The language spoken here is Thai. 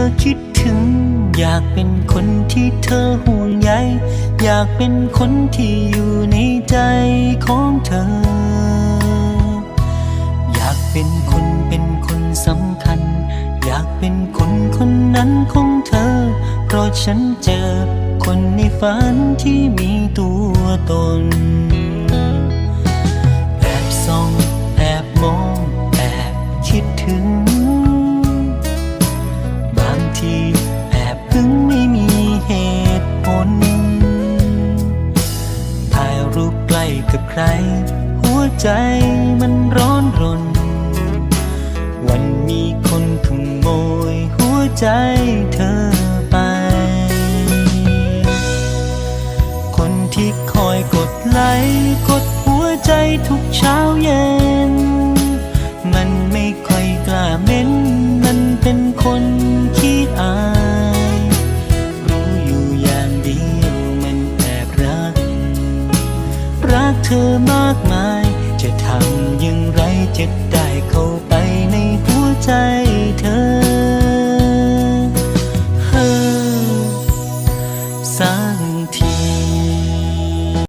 อคิดถึง อยากเป็นคนที่เธอห่วงใยอยากเป็นคนที่อยู่ในใจของเธอ อยากเป็นคนเป็นคนสำคัญ อยากเป็นคนคนนั้นของเธอ เพราะฉันเจอคนในฝันที่มีตัวตน กับใคร หัวใจมันร้อนรน วันมีคนขโมย หัวใจเธอไป คนที่คอยกดไลค์กดหัวใจทุกเช้าเย็น มันไม่ค่อยกล้าเม้น มันเป็นคน รักเธอมากมาย